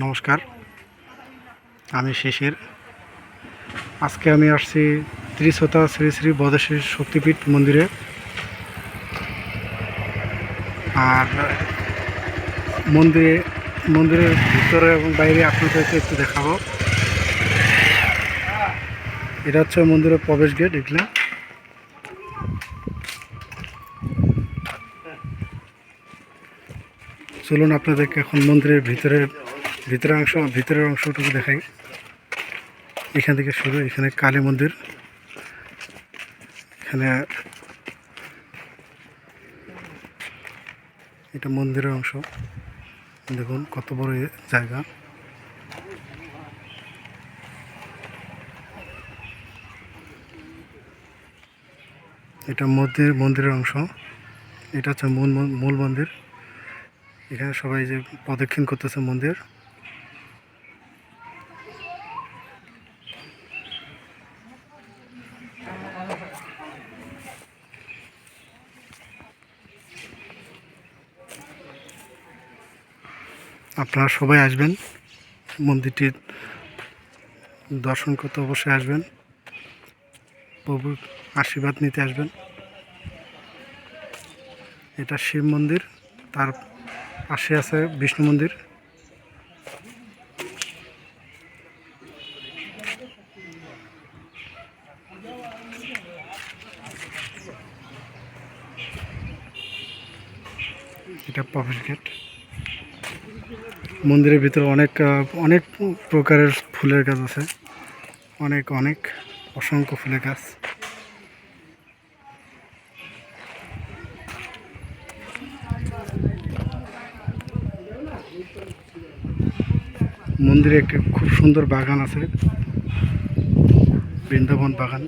নমস্কার। আমি শিশির আজকে আমি আসছি ত্রিশতা শ্রী শ্রী বদেশ্বরী শক্তিপীঠ মন্দিরে। আর মন্দিরে, মন্দিরের ভিতরে এবং বাইরে আপনাদেরকে একটু দেখাবো। এটা হচ্ছে মন্দিরের প্রবেশ গেট এগুলো চলুন আপনাদেরকে এখন মন্দিরের ভিতরের ভিতরের অংশ, ভিতরের অংশটুকু দেখাই। এখান থেকে শুরু, এখানে কালী মন্দির। এখানে এটা মন্দিরের অংশ। দেখুন, কত বড় জায়গা। এটা মন্দির, মন্দিরের অংশ। এটা হচ্ছে মূল মূল মন্দির। এখানে সবাই যে প্রদক্ষিণ করতেছে মন্দির আপনারা সবাই আসবেন। মন্দিরটির দর্শন করতে অবশ্যই আসবেন। প্রভুর আশীর্বাদ নিতে আসবেন। এটা শিব মন্দির, তার পাশে আছে বিষ্ণু মন্দির। এটা প্রবেশ গেট। মন্দিরের ভিতরে অনেক অনেক প্রকারের ফুলের গাছ আছে। অনেক অনেক অসংখ্য ফুলের গাছ। মন্দিরে একটি খুব সুন্দর বাগান আছে। বৃন্দাবন বাগান।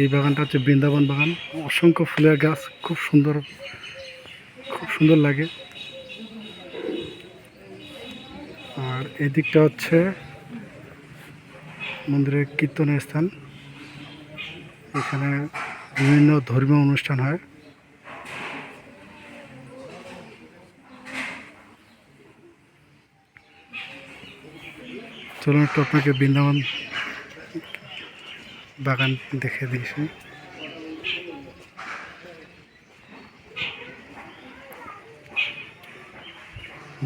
এই বাগানটা হচ্ছে বৃন্দাবন বাগান। অসংখ্য ফুলের গাছ, খুব সুন্দর খুব সুন্দর লাগে। আর এই দিকটা হচ্ছে মন্দিরের কীর্তনের স্থান। এখানে বিভিন্ন ধর্মীয় অনুষ্ঠান হয়। চলুন একটু আপনাকে বৃন্দাবন বাগান দেখে দিয়েছি।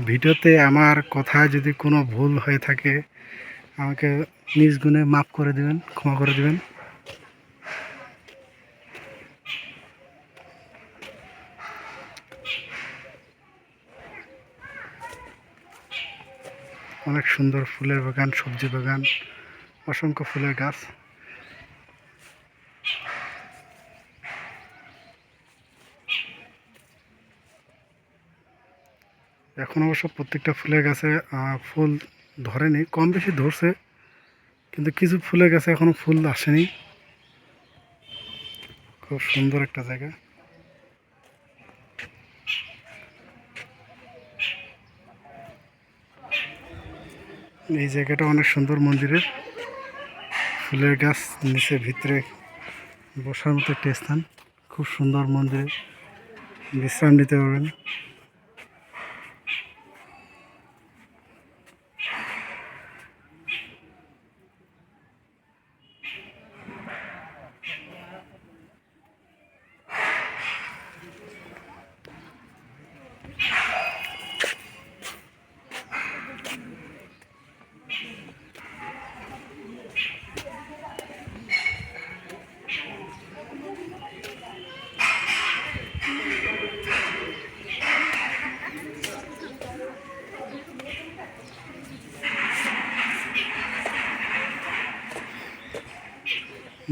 ভিডিওতে আমার কথায় যদি কোনো ভুল হয়ে থাকে, আমাকে নিজ গুণে মাফ করে দেবেন, ক্ষমা করে দেবেন। অনেক সুন্দর ফুলের বাগান, সবজি বাগান, অসংখ্য ফুলের গাছ। এখন অবশ্য প্রত্যেকটা ফুলের গাছে ফুল ধরেনি, কম বেশি ধরছে, কিন্তু কিছু ফুলের গাছে এখনও ফুল আসেনি। খুব সুন্দর একটা জায়গা। এই জায়গাটা অনেক সুন্দর মন্দিরের। ফুলের গাছ নিচে ভিতরে বসার মতো একটা স্থান। খুব সুন্দর মন্দিরে। বিশ্রাম নিতে পারবেন।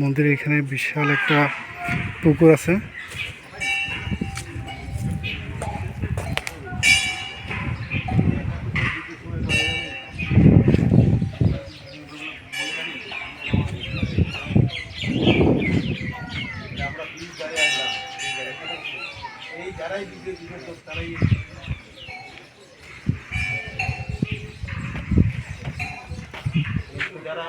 মন্দিরের এখানে বিশাল একটা পুকুর আছে। যারা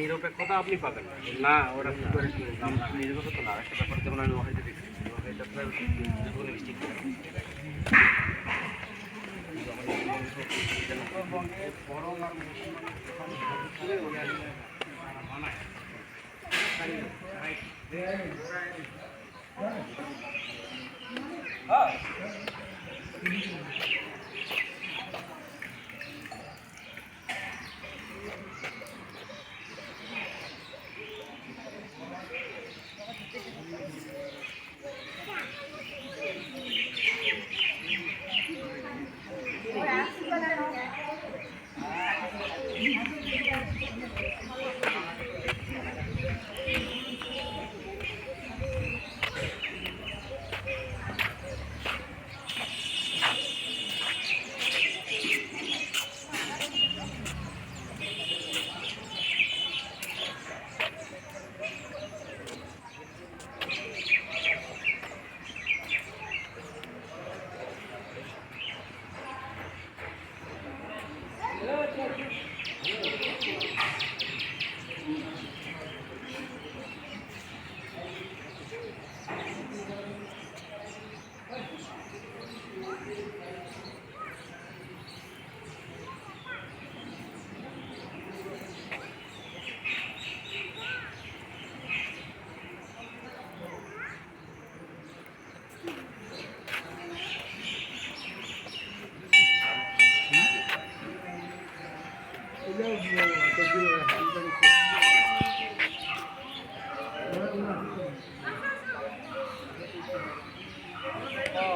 নিরপেক্ষতা আপনি পাবেন। না, ওরা কি কি? না একটা ব্যাপার যেমন আমি ওখানে দেখছি ওখানে উত্তরবঙ্গে বরং আর মানায় হ্যাঁ